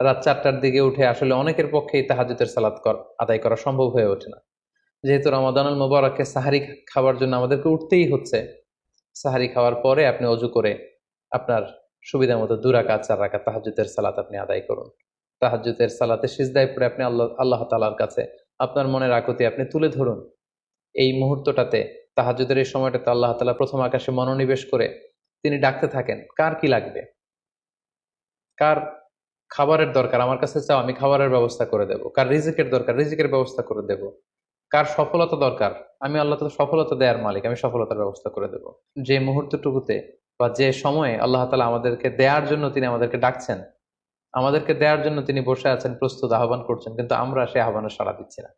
রাত চারটার দিকে উঠে আসলে অনেকের পক্ষেই তাহাজুদের সালাত আদায় করা সম্ভব হয়ে ওঠে না। যেহেতু সাহারি খাওয়ার জন্য আমাদেরকে উঠতেই হচ্ছে, সাহারি খাওয়ার পরে আপনি অজু করে আপনার সুবিধা মতো দুরাকাত চার রাকাত তাহাজুদের সালাত আপনি আদায় করুন। তাহাজুদের সালাতে সিজদায় পড়ে আপনি আল্লাহ আল্লাহ তালার কাছে আপনার মনের আকুতি আপনি তুলে ধরুন। এই মুহূর্তটাতে তাহাজুদের এই সময়টাতে আল্লাহ তালা প্রথম আকাশে মনোনিবেশ করে তিনি ডাকতে থাকেন, কার কি লাগবে? কার খাবারের দরকার? আমার কাছে চাও, আমি খাবারের ব্যবস্থা করে দেব। কার রিজিকের দরকার? রিজিকের ব্যবস্থা করে দেব। কার সফলতা দরকার? আমি আল্লাহ তো সফলতা দেওয়ার মালিক, আমি সফলতার ব্যবস্থা করে দেব। যে মুহূর্তটুকুতে বা যে সময়ে আল্লাহ তালা আমাদেরকে দেওয়ার জন্য তিনি আমাদেরকে ডাকছেন, আমাদেরকে দেওয়ার জন্য তিনি বসে আছেন, প্রস্তুত, আহ্বান করছেন, কিন্তু আমরা সে আহ্বানে সাড়া দিচ্ছি না।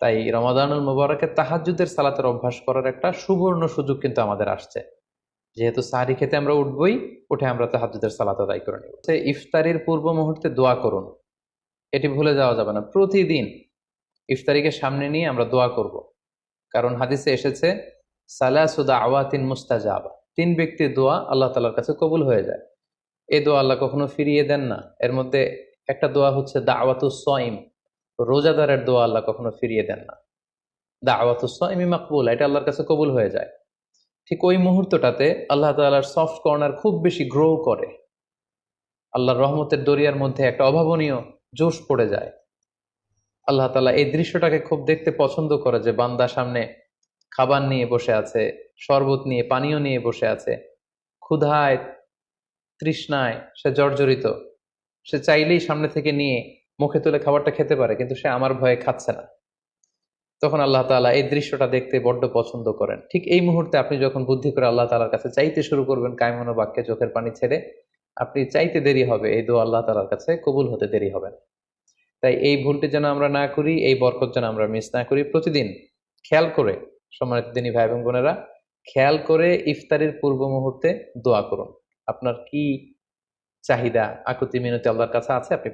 তাই রমাদানুল মুবারকের তাহাজুদের সালাতের অভ্যাস করার একটা সুবর্ণ সুযোগ কিন্তু আমাদের আসছে। যেহেতু সাহারি খেতে আমরা উঠবই, উঠে আমরা তো তাহাজুদের সালাত আদায় করে নিব। ইফতারির পূর্ব মুহূর্তে দোয়া করুন। এটি ভুলে যাওয়া যাবে না। প্রতিদিন ইফতারিকে সামনে নিয়ে আমরা দোয়া করব। কারণ হাদিসে এসেছে সালাসুদা আওয়াতিন মুস্তাজাবা। তিন ব্যক্তির দোয়া আল্লাহ তালার কাছে কবুল হয়ে যায়। এই দোয়া আল্লাহ কখনো ফিরিয়ে দেন না। এর মধ্যে একটা দোয়া হচ্ছে দাওয়াতুস সয়িম। রোজাদারের দোয়া আল্লাহ কখনো ফিরিয়ে দেন না। দাওয়াতুস সয়িমি মাকবুল। এটা আল্লাহর কাছে কবুল হয়ে যায়। ঠিক ওই মুহূর্তটাতে আল্লাহ তালার সফট কর্নার খুব বেশি গ্রো করে। আল্লাহর রহমতের দরিয়ার মধ্যে একটা অভাবনীয় জোশ পড়ে যায়। আল্লাহ তালা এই দৃশ্যটাকে খুব দেখতে পছন্দ করে যে বান্দা সামনে খাবার নিয়ে বসে আছে, শরবত নিয়ে, পানীয় নিয়ে বসে আছে। ক্ষুধায়, তৃষ্ণায় সে জর্জরিত। সে চাইলেই সামনে থেকে নিয়ে মুখে তুলে খাবারটা খেতে পারে, কিন্তু সে আমার ভয়ে খাচ্ছে না। তখন আল্লাহ তাআলা এই দৃশ্যটা দেখতে বড্ড পছন্দ করেন। ঠিক এই মুহূর্তে আপনি যখন বুদ্ধি করে আল্লাহ তাআলার কাছে চাইতে শুরু করবেন কায়মনো বাক্যে চোখের পানি ছেড়ে, আপনি চাইতে দেরি হবে, এই দোয়া আল্লাহ তাআলার কাছে কবুল হতে দেরি হবে না। তাই এই ভুলটি যেন আমরা না করি, এই বরকত যেন আমরা মিস না করি, প্রতিদিন খেয়াল করে, সম্মানিত দিনী ভাই এবং বোনেরা, খেয়াল করে ইফতারির পূর্ব মুহূর্তে দোয়া করুন। আপনার কি চাহিদা, আকুতি মিনতি আল্লাহর কাছে আছে? আপনি